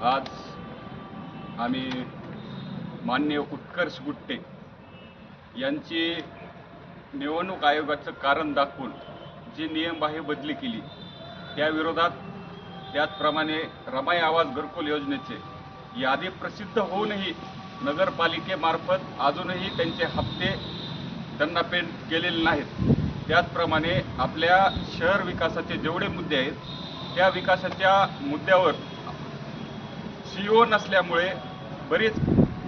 आज आम्ही मान्य उत्कर्ष गुट्टे यांची निवडणूक आयोगाचं कारण दाखवून जी नियमबाह्य बदली केली त्याविरोधात त्याचप्रमाणे रमाई आवाज घरकुल योजनेचे यादी प्रसिद्ध होऊनही नगरपालिकेमार्फत अजूनही त्यांचे हप्ते त्यांना पेंट केलेले नाहीत. त्याचप्रमाणे आपल्या शहर विकासाचे जेवढे मुद्दे आहेत त्या विकासाच्या मुद्द्यावर सीओ नसल्यामुळे बरीच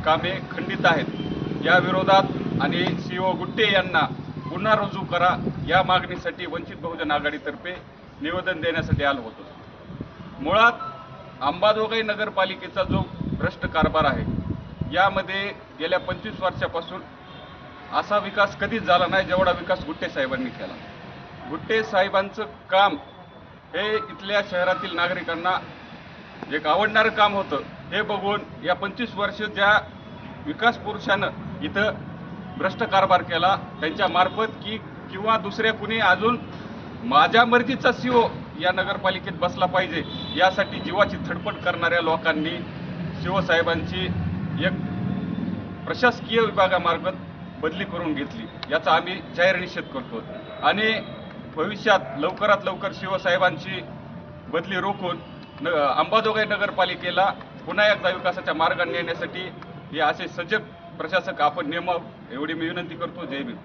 कामे खंडित आहेत. या विरोधात आणि सीओ गुट्टे यांना पुन्हा रुजू करा या मागणीसाठी वंचित बहुजन आघाडीतर्फे निवेदन देण्यासाठी आलो होतो. मुळात अंबाजोगाई नगरपालिकेचा जो भ्रष्ट कारभार आहे यामध्ये गेल्या पंचवीस वर्षापासून असा विकास कधीच झाला नाही जेवढा विकास गुट्टे साहेबांनी केला. गुट्टे साहेबांचं काम हे इथल्या शहरातील नागरिकांना एक आवडणारं काम होतं हे बघून या पंचवीस वर्ष ज्या विकास पुरुषानं इथं भ्रष्ट कारभार केला त्यांच्या मार्फत की किंवा दुसऱ्या कुणी अजून माझ्या मर्जीचा सीओ या नगरपालिकेत बसला पाहिजे यासाठी जीवाची धडपड करणाऱ्या लोकांनी शिवसाहेबांची एक प्रशासकीय विभागामार्फत बदली करून घेतली याचा आम्ही जाहीर निषेध करतो. आणि भविष्यात लवकरात लवकर शिवसाहेबांची बदली रोखून न अंबाजोगाई नगरपालिकेला पुन्हा एकदा विकासाच्या मार्गाने नेण्यासाठी हे असे सजग प्रशासक आपण नेमावं एवढी मी विनंती करतो. जय भीम.